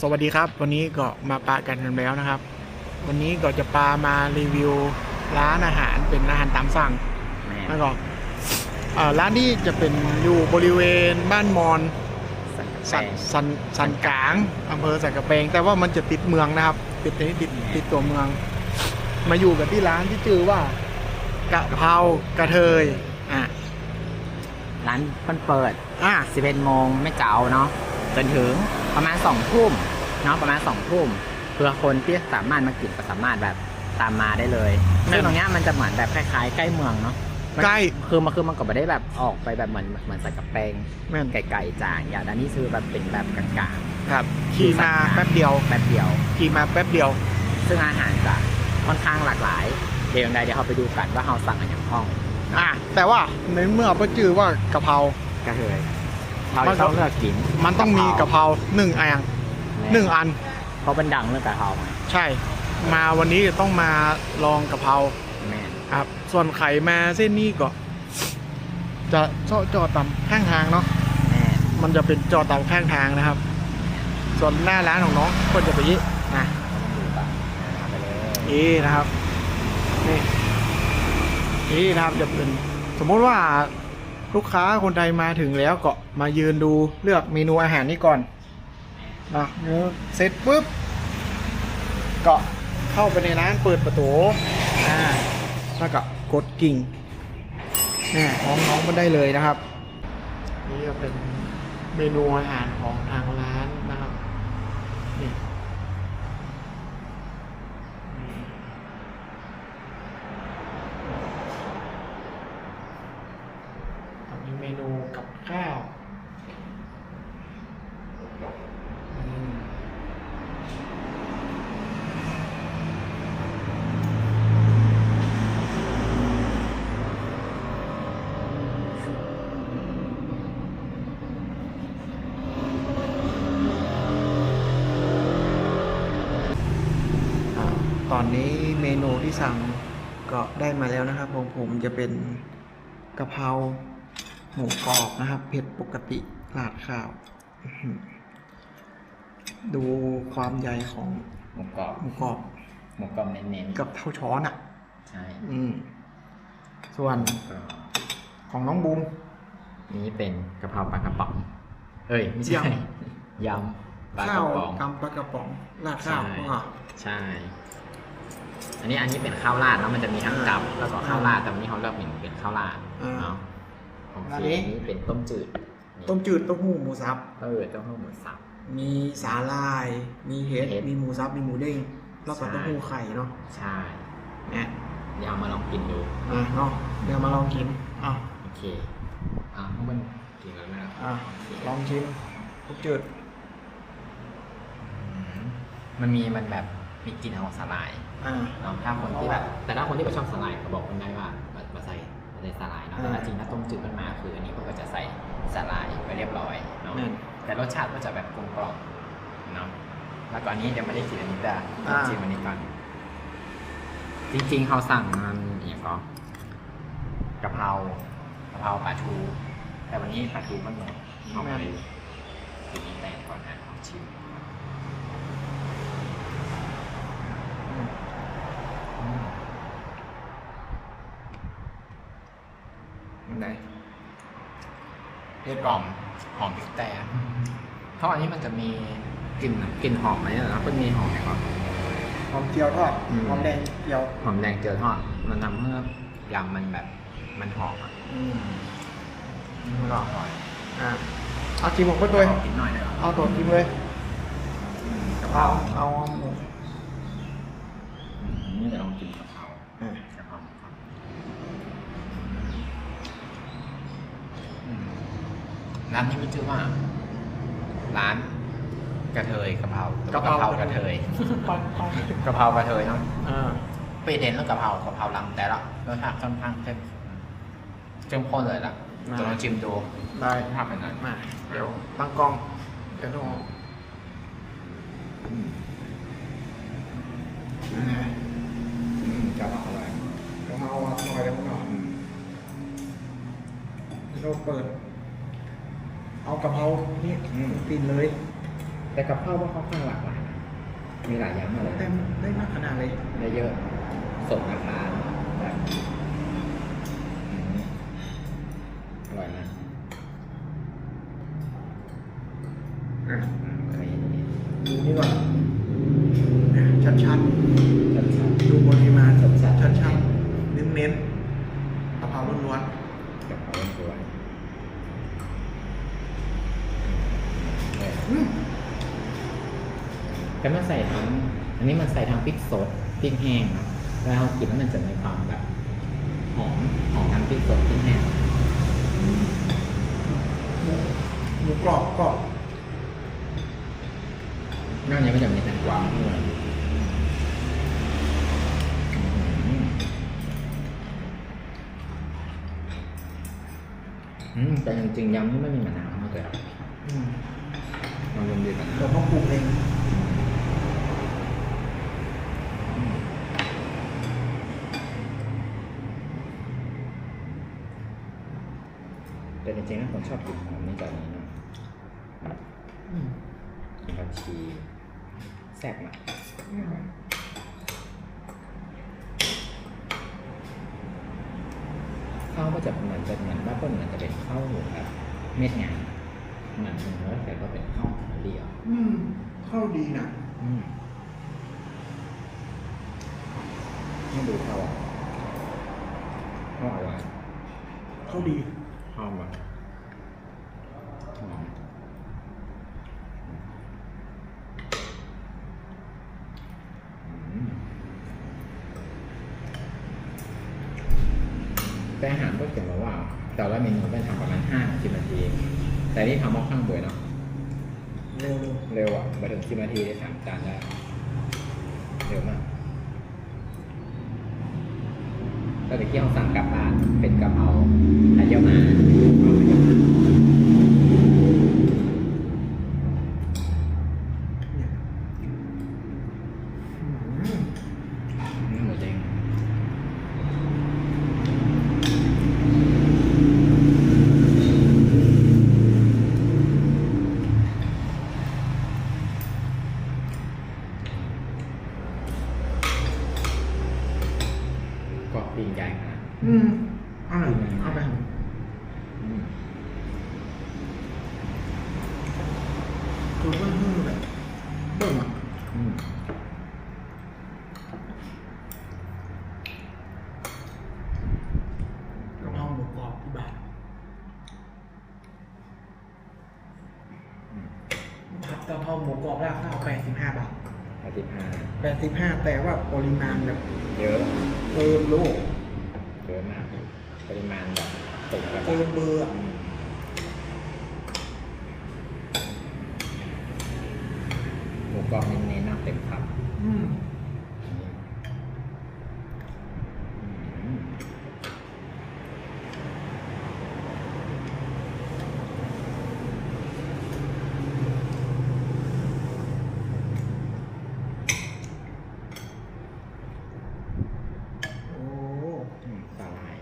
สวัสดีครับ วันนี้ก็มาปากันกันแล้วนะครับ วันนี้ก็จะปามารีวิวร้านอาหารเป็นอาหารตามสั่งแม่แล้วก็เอ่อร้านนี้จะเป็นอยู่บริเวณบ้านมอนสัสันนสันสันกลางอำเภอสันกระเปงแต่ว่ามันจะติดเมืองนะครับ ติดติดติดตัวเมือง มาอยู่กับที่ร้านที่ชื่อว่ากะเพรากระเทยอะร้านเพิ่นเปิดอะ11โมงไม่เก่าเนาะ จนถึงประมาณ2ทุ่มเนาะประมาณ2ทุ่มเพื่อคนที่สามารถมากินก็สามารถแบบตามมาได้เลยซึ่งตรงเนี้ยมันจะเหมือนแบบคล้ายๆ ใกล้เมืองเนาะมันใกล้คือมันคือมันก็ไม่ได้แบบออกไปแบบเหมือนเหมือนใส่กระเปงแม่นไก่ๆจางอย่างอันนี้คือแบบเป็นแบบกลางครับขี่มาแป๊บเดียวๆแป๊บเดียวขี่มาแป๊บเดียว ซึ่งอาหารจะค่อนข้างหลากหลาย เดี๋ยวยังไงเดี๋ยวเราไปดูกันว่าเราสั่งอะไรอย่างห้อง อะแต่ว่าในเมื่อพระจือว่ากะเพรากระเทย เรามันก็จะต้องเลือกกินมันต้องมีกะเพราหนึ่งอันหนึ่งอัน เพราะเป็นดังเรื่องกะเพราไงใช่ มาวันนี้ต้องมาลองกะเพราแม่นครับ ส่วนไข่มาเส้นนี้ก็ จะเจาะจอดตามข้างทางเนาะแม่นมันจะเป็นจอดตามข้างทางนะครับ ส่วนหน้าร้านของน้องก็จะไปนอยางนี้นะเราต้องดูกันเอาไปเลยนี่นะครับนี่นี่นะครับจะเป็นสมมุติว่า ลูกค้าคนใดมาถึงแล้วก็มายืนดูเลือกเมนูอาหารนี้ก่อนนะเสร็จปุ๊บก็เข้าไปในร้านเปิดประตูอ่าแล้วก็กดกิ่งนี่ของน้องมันได้เลยนะครับ นี่ก็เป็นเมนูอาหารของทางร้านนะครับนี่มีเมนูกับข้าวอืม อ่าตอนนี้เมนูที่สั่งก็ ได้มาแล้วนะครับของผมจะเป็นกะเพราหมูกรอบนะครับเผ็ดปกติราดข้าวอื้อหือดูความใหญ่ของหมูกรอบหมูกรอบหมูกรอบเน้นกับเท่าช้อนอะๆใช่อืมส่วนก็ของน้องบูมนี้เป็นกะเพราปลากระป๋อง เอ้ยไม่ใช่ยยำปลากข้าระวป๋องกำปลากระป๋องราดข้าวใช่ อะใช่อันนี้อันนี้เป็นข้าวราดเนาะมันจะมีทั้งกับแล้วก็ข้าวราดแต่วันนี้เขาเลือกเป็นเป็นข้าวราดอ่าเนาะโอเคอันนี้อันนี้เป็นต้มจืดต้มจืดเต้าหู้หมูสับ เออเต้าหู้หมูสับ มีสาลาย มีเห็ด เห็ดมีหมูสับ มีหมูเด้ง แล้วก็ใช่ เต้าหู้ไข่เนาะใช่เนี่ยเดี๋ยวเอามาลองกินดูอะเนาะเดี๋ยวมาลองกินอะโอเคอ่ามันกินกันแล้วอะลองชิมทุกจืดมันมีมันแบบ มีกลิ่นของสาหร่ายอ่า เนาะถ้าคนที่แบบแต่ถ้าคนที่ไม่ชอบสาหร่ายก็บอกคนได้ว่ามามาใส่มาใส่สาหร่ายเนาะแต่อ่าจริงๆถ้าต้มจืดขึ้นมาคืออันนี้ก็จะใส่สาหร่ายไปเรียบร้อยเนาะนั่น แต่รสชาติก็จะแบบกลมกล่อมเนาะแล้วก็อันนี้เดี๋ยวไม่ได้กินอันนี้แต่ลองชิมอันนี้ก่อนจริงๆเขาสั่งมันอย่างก็กะเพรากะเพราปลาทู แต่วันนี้ปลาทูมันหมดเอาไปกินนี้แตงก่อนนะลองชิม อืมไหน เรียบหอมหอมพริกแต่ เพราะอันนี้มันจะมีกลิ่นกลิ่นหอมไหมนะเป็นมีหอมไหมครับหอมเจียวทอดอืม หอมแดงเจียวหอมแดงเจียวทอดมันทำให้ยำมันแบบมันหอมอะอืมมันก็อร่อยอะเอาชิมผมก็ด้วย ขอกินหน่อยได้ไหมเอาตัวชิมเลยกะเพราเอาเอาหมูอืมนี่เดี๋ยวลองกินกะเพราอะกะเพราครับร้านนี้มีชื่อว่า ร้านกระเทยกะเพรากะเพรากระเทยปังปังกะเพรากระเทยเนาะอ่าไปเด่นเรื่องกะเพรากะเพราลำแต่ละรสชาติค่อนข้างเข้มเข้มข้นเลยล่ะจะลองชิมดูได้ภาพเป็นไงมาเดี๋ยวตั้งกล้องเดี๋ยวต้องอ่าจะอร่อยเดี๋ยวมาเอาหน่อยเดี๋ยวมาเอาเดี๋ยวเราเปิด เอากะเพรานี่อืมปินเลยแต่กับข้าวว่าค่อนข้างหลากหลายนะมีหลายอย่างมากเลยแต่ได้มากขนาดเลย ได้เยอะสดราคาแบบอืมอร่อยมาก อะ อ่าโอเค ดูนี่ก่อนอะชัด ชัด ๆ ดูปริมาณ ชัดๆ ชัดๆเน้นๆกะเพราล้วน ๆกับเขาเป็นตัวเนี่ย ๆอืม แต่มันใส่ทั้งอันนี้มันใส่ทั้งพริกสดพริกแห้งเนอะแล้วเรากินแล้วมันจะมีความแบบหอมหอมทั้งพริกสดพริกแห้งหมูหมูกรอบกรอบนอกจากนี้มันจะมีแตงกวาด้วยอืมอืมแต่จริงๆยำนี่ไม่มีมะนาวมากเลยอะอืมมันรวมดีมะนาเราวต้องปรุงเอง อืมแต่ จริงๆนะผมชอบกินหอมนี่จากนี้เนาะอืมผักชีแซ่บมากข้าวก็จะเหมือนจะเหมือนบ้านต้นเหมือนจะเป็นข้าวแบบเม็ดงานเหมือนมันแล้วแต่ก็เป็นข้าวหอมเดียวอืมเข้าดีนะอืมไม่ดูข้าวอะข้าวอร่อยเข้าดีข้าวมันหอมอืมแต่อาหารก็เขียนมาว่า แต่ละเมนูเป็นทำประมาณห้าสิบนาที แต่นี่ทำมาข้างบวยเนาะ เร็ว เร็วอะมาถึง สิบนาทีได้สามจานได้เร็วมากก็จะเกี่ยวสั่งกลับบ้านเป็นกะเพราและเยี่ยวเดี๋ยวมา ๆเนี่ย อืม เนื้อหมูเด้งกรอบ ปีนใหญ่ขนาดอืมเอาหน่อยเอาไป อืม คือเพิ่มๆแบบเบิ่มอะ อืม กะเพราหมูกรอบที่บ้าน อืม ผัดกะเพราหมูกรอบราคาแปดสิบห้าบาท อาทิตย์ห้า แปดสิบห้าแต่ว่าปริมาณแบบเยอะเกินโลกเยอะมากปริมาณแบบตึกแบบเกินเบอร์อะหมูกรอบเน้นๆนะเต็มคำ อืม อืม โอ้ อืมสาหร่าย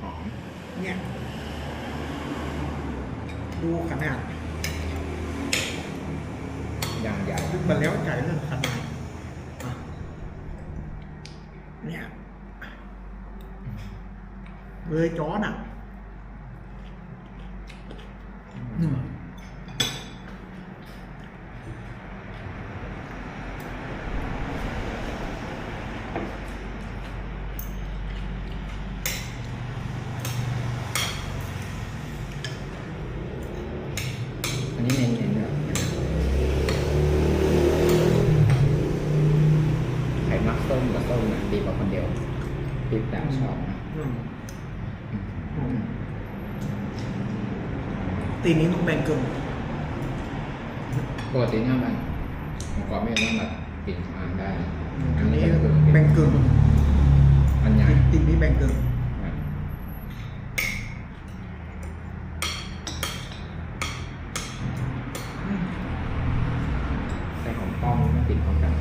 หอม เนี่ย ดู ขนาดยางใหญ่ขึ้นมาแล้วใจเรื่องขนาดอะเนี่ยเลยจอนอะหนึ่ง อันนี้เน้นเน้นแบบไข่มักส้มกับส้มนะดีกว่าคนเดียวติดแบบชอบนะ อืม อืม ตีนี้ต้องแบ่งกึ่งปกติเนี่ยมันหมูกรอบไม่ต้องแบบกินทานได้อันนี้ก็คือแบ่งกึ่งอันใหญ่ ตีนี้แบ่งกึ่ง อะใส่หอมป้อมไม่ติดพร้อมกัน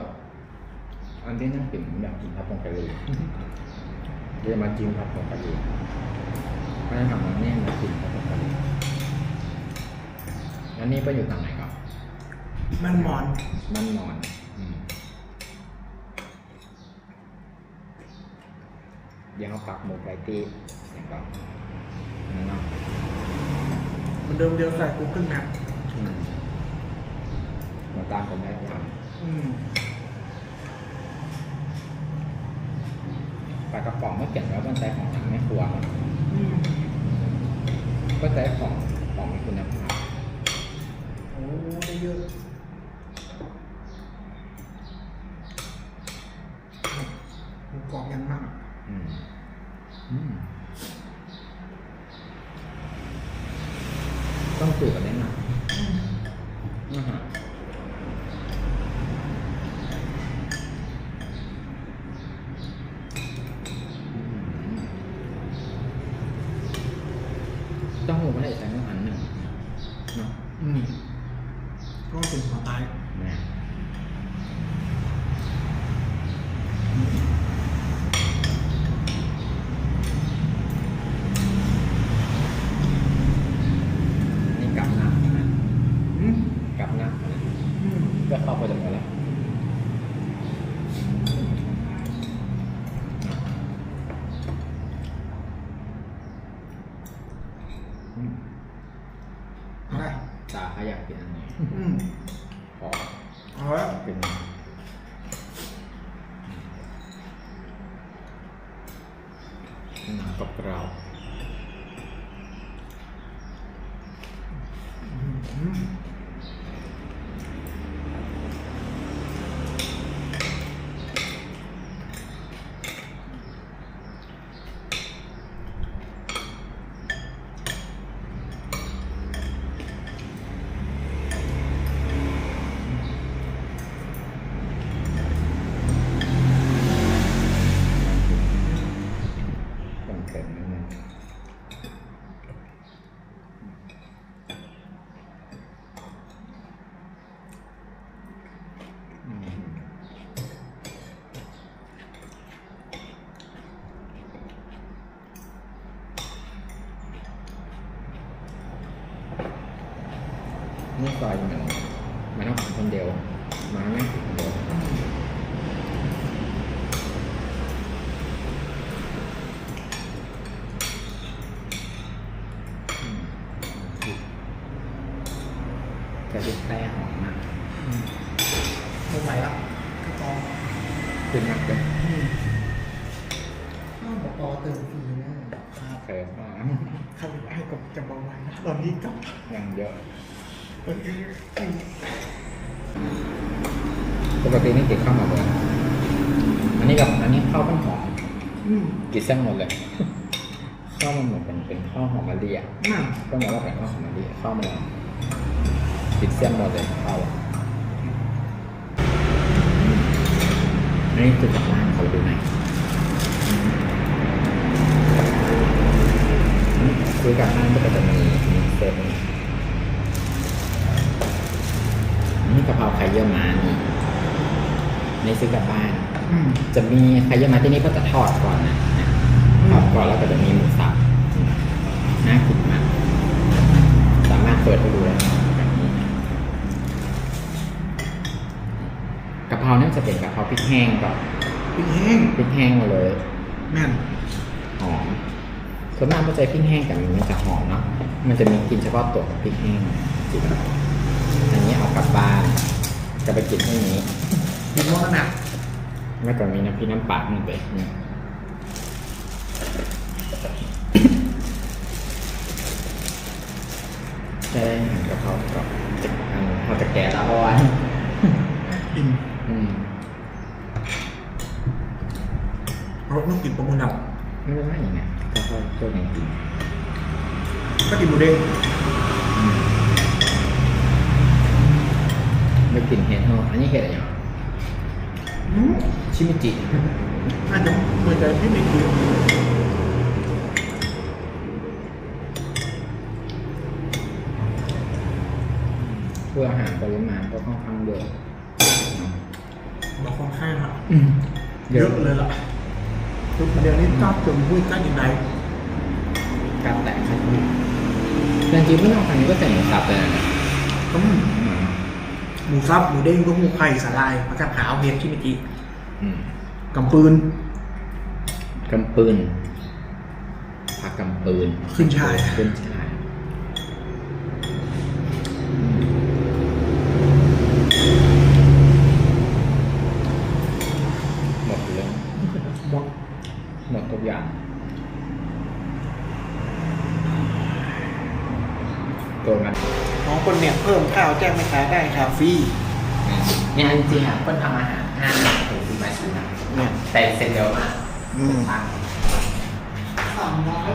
อ อันที่นั่งกินผมอยากกินผัดผงกะหรี่ เดี๋ยวมาจิ้มผัดผงกะหรี่เพราะฉะนั้นทำมันเนี่ยมากินผัดผงกะหรี่อันนี้ไปอยู่ทางไหนก่อนมันหมอน มันนอนอืมเดี๋ยวเขาปักหมุดไว้ที่อย่างก่อนนั่นเนาะมันเดิมเดียวใส่กูขึ้นแมปอืมมาตามผมได้ทอืม ปลากระป๋องเมื่อเขียนไว้บนใจของทางแม่ครัวครับอืมก็ใจของของมีคุณภาพโอ้ได้เยอะหมูกรอบยังมากอืมอืมต้องจืดกว่านี้หน่อยอาหารเจ้าหูไม่ได้ใส่เมื่ออันหนึ่งเนาะ อืมก็เป็นหัวตาย แม่นี่กลับหน้านะ อืม กลับหน้านะ อืม ก็เข้าไปตรงนี้แล้วอืม เอาได้ ตาเขาอยากกินอันนี้ อืม ขอ เอาแล้ว เป็นหนัง กับเราอืม ต้องเค็มนิดนึงอืมนี่ซอยเหมือนมันต้องทำคนเดียวมาไม่ถึงคนเดียว อืม กระดูกแป้หอมมากอืมไม่ไหวแล้วกระตองขึ้นมากเลยอืมข้าวบอกปอเติมฟรีนะครับเคิร์มมากข้าวให้กับจะเบาหวานนะตอนนี้กับยังเยอะเออเออปกตินี่ติดข้าวมาเลยอันนี้กับอันนี้ข้าวมันหอมอืมกินเส้นหมดเลยข้าวมันเหมือนเป็นเป็นข้าวหอมมะลิอะน่ะก็บอกว่าเป็นข้าวหอมมะลิข้าวมัน ติดเส้นหมดเลยข้าวอะอันนี้คือจากบ้านเขาดูไหนอยคุยกับบ้านก็จะมีมีเส้นนี่กะเพราไข่เยี่ยวม้านี่ในซื้อกลับบ้านอืมจะมีไข่เยี่ยวม้าที่นี่ก็จะทอดก่อนนะนะทอดก่อนแล้วก็จะมีหมูสับน่ากินมาก สามารถเปิดให้ดูได้แบบนี้กะเพราเนี่ย จะเป็นกะเพราพริกแห้งก่อนพริกแห้งพริกแห้งมาเลยแม่นหอมส่วนมากมันจะพริกแห้งแต่มันจะหอมเนาะมันจะมีกลิ่นเฉพาะตัวของพริกแห้งจริงๆอันนี้เอากลับบ้านจะไปกินที่นี้กินหม้อหนักไม่ก่อนมีน้ำพริกน้ำปลาหนึ่งเลยนี่จะได้หั่นกะเพราก่อนจะหั่นเขาจะแกะแล้วเอาไว้กิน อืม รสต้องกินปลาหมึกดับไม่เป็นไรอย่างเงี้ยกะเพราตัวไหนกินก็กินหมูเด้งไม่กินเห็ดเนาะอันนี้เห็ดอะไรอย่างอืมชิมิจิอาจจะเหมือนกับที่มีคือเพื่ออาหารปริมาณก็ค่อนข้างเยอะเนาะบอกคนไข้ครับอืมเยอะเลยล่ะ ทุกประเดี๋ยวนี้จับจนหุ้ยกันยังไงการแตะขั้นนี้แต่จริงๆไม่ต้องทางนี้ก็ใส่หมูสับเลยนะอืมหมูซับหมูเด้งก็หมูไข่สาลายมากับหาเอาเห็ดที่เมื่อกี้อืมกำปืนกำปืนผักกำปืนขึ้นฉ่ายขึ้นฉาย จ้งแม่ค้าได้ทาฟรีเนี่ยจริงๆอะคนทำอาหารห้าถึงสิบนาทีนะเนี่ยแต่เสร็จเร็วมากอืม สองร้อย